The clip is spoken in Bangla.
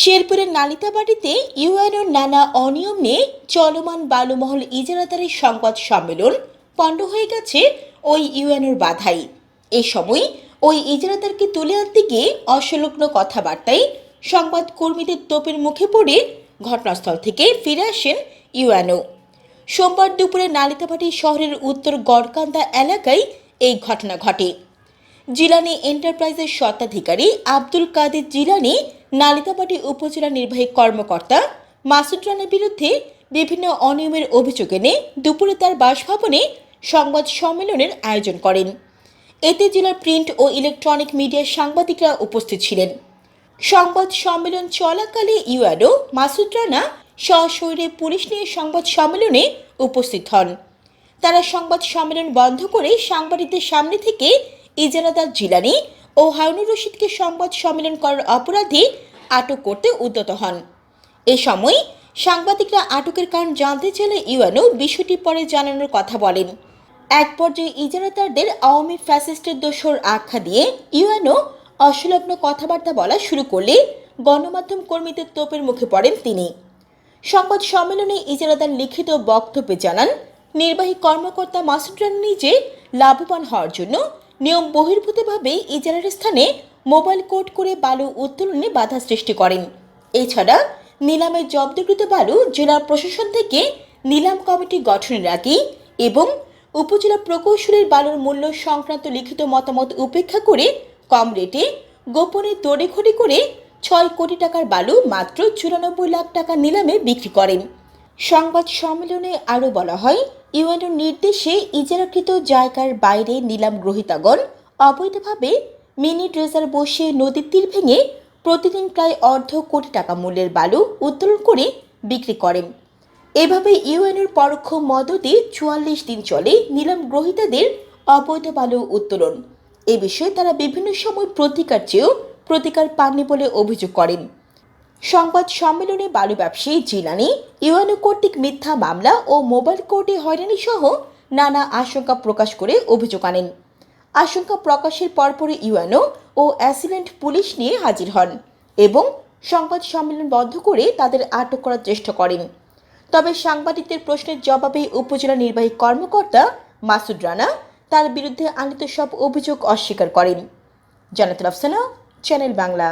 শেরপুরের নালিতাবাড়িতে ইউএনওর নানা অনিয়ম নিয়ে চলমান বালুমহল ইজারাদারের সংবাদ সম্মেলন পণ্ড হয়ে গেছে ওই ইউএনওর বাধাই। এ সময় ওই ইজারাদারকে তুলে আনতে গিয়ে অসংলগ্ন কথাবার্তায় সংবাদ কর্মীদের তোপের মুখে পড়ে ঘটনাস্থল থেকে ফিরে আসেন ইউএনও। সোমবার দুপুরে নালিতাবাড়ি শহরের উত্তর গড়কান্দা এলাকায় এই ঘটনা ঘটে। জিলানি এন্টারপ্রাইজের স্বত্বাধিকারী আব্দুল কাদের জিলানি নালিতাবাড়ি উপজেলা নির্বাহী কর্মকর্তা মাসুদ রানার বিরুদ্ধে বিভিন্ন অনিয়মের অভিযোগ এনে দুপুরে তার বাসভবনে সংবাদ সম্মেলনের আয়োজন করেন। এতে জেলার প্রিন্ট ও ইলেকট্রনিক মিডিয়ার সাংবাদিকরা উপস্থিত ছিলেন। সংবাদ সম্মেলন চলাকালে ইউএনও মাসুদ রানা সশরীরে পুলিশ নিয়ে সংবাদ সম্মেলনে উপস্থিত হন। তারা সংবাদ সম্মেলন বন্ধ করে সাংবাদিকদের সামনে থেকে ইজারাদার জিলানি ও হারুনুর রশিদকে সংবাদ সম্মেলন করার অপরাধে আটক করতে উদ্যত হন। এ সময় সাংবাদিকরা আটকের কারণ জানতে চাইলে ইউএনও বিষয়টি পরে জানানোর কথা বলেন। এক পর্যায়ে ইজারাদারদের আওয়ামী ফ্যাসিস্টের দোষর আখ্যা দিয়ে ইউএনও অসংলগ্ন কথাবার্তা বলা শুরু করলে গণমাধ্যম কর্মীদের তোপের মুখে পড়েন তিনি। সংবাদ সম্মেলনে ইজারাদার লিখিত বক্তব্যে জানান, নির্বাহী কর্মকর্তা মাসুদ নিজে লাভবান হওয়ার জন্য নিয়ম বহির্ভূতভাবে ইজারার স্থানে মোবাইল কোড করে বালু উত্তোলনে বাধা সৃষ্টি করেন। এছাড়া নিলামে জব্দকৃত বালু জেলা প্রশাসন থেকে নিলাম কমিটি গঠনের আগে এবং উপজেলা প্রকৌশলীর বালুর মূল্য সংক্রান্ত লিখিত মতামত উপেক্ষা করে কম রেটে গোপনে তড়িঘড়ি করে ছয় কোটি টাকার বালু মাত্র চুরানব্বই লাখ টাকা নিলামে বিক্রি করেন। সংবাদ সম্মেলনে আরও বলা হয় ইউএনওর নির্দেশে ইজারাকৃত জায়গার বাইরে নিলাম গ্রহীতাগণ অবৈধভাবে মিনি ড্রেজার বসে নদীর তীর ভেঙে প্রতিদিন প্রায় অর্ধ কোটি টাকা মূল্যের বালু উত্তোলন করে বিক্রি করেন। এভাবে ইউএনওর পরোক্ষ মদতে চুয়াল্লিশ দিন চলে নিলাম গ্রহীতাদের অবৈধ বালু উত্তোলন। এ বিষয়ে তারা বিভিন্ন সময় প্রতিকার চেয়েও প্রতিকার পাননি বলে অভিযোগ করেন। সংবাদ সম্মেলনে বালু ব্যবসায়ী জিলানি, ইউএনও কর্তৃক মিথ্যা মামলা ও মোবাইল কোর্টে হয়রানি সহ নানা আশঙ্কা প্রকাশ করে অভিযোগ আনেন। আশঙ্কা প্রকাশের পরপরই ইউএনও ও অ্যাসিলেন্ট পুলিশ নিয়ে হাজির হন এবং সংবাদ সম্মেলন বন্ধ করে তাদের আটক করার চেষ্টা করেন। তবে সাংবাদিকদের প্রশ্নের জবাবে উপজেলা নির্বাহী কর্মকর্তা মাসুদ রানা তার বিরুদ্ধে আনিত সব অভিযোগ অস্বীকার করেন। জানাতুল আফসানা, চ্যানেল বাংলা।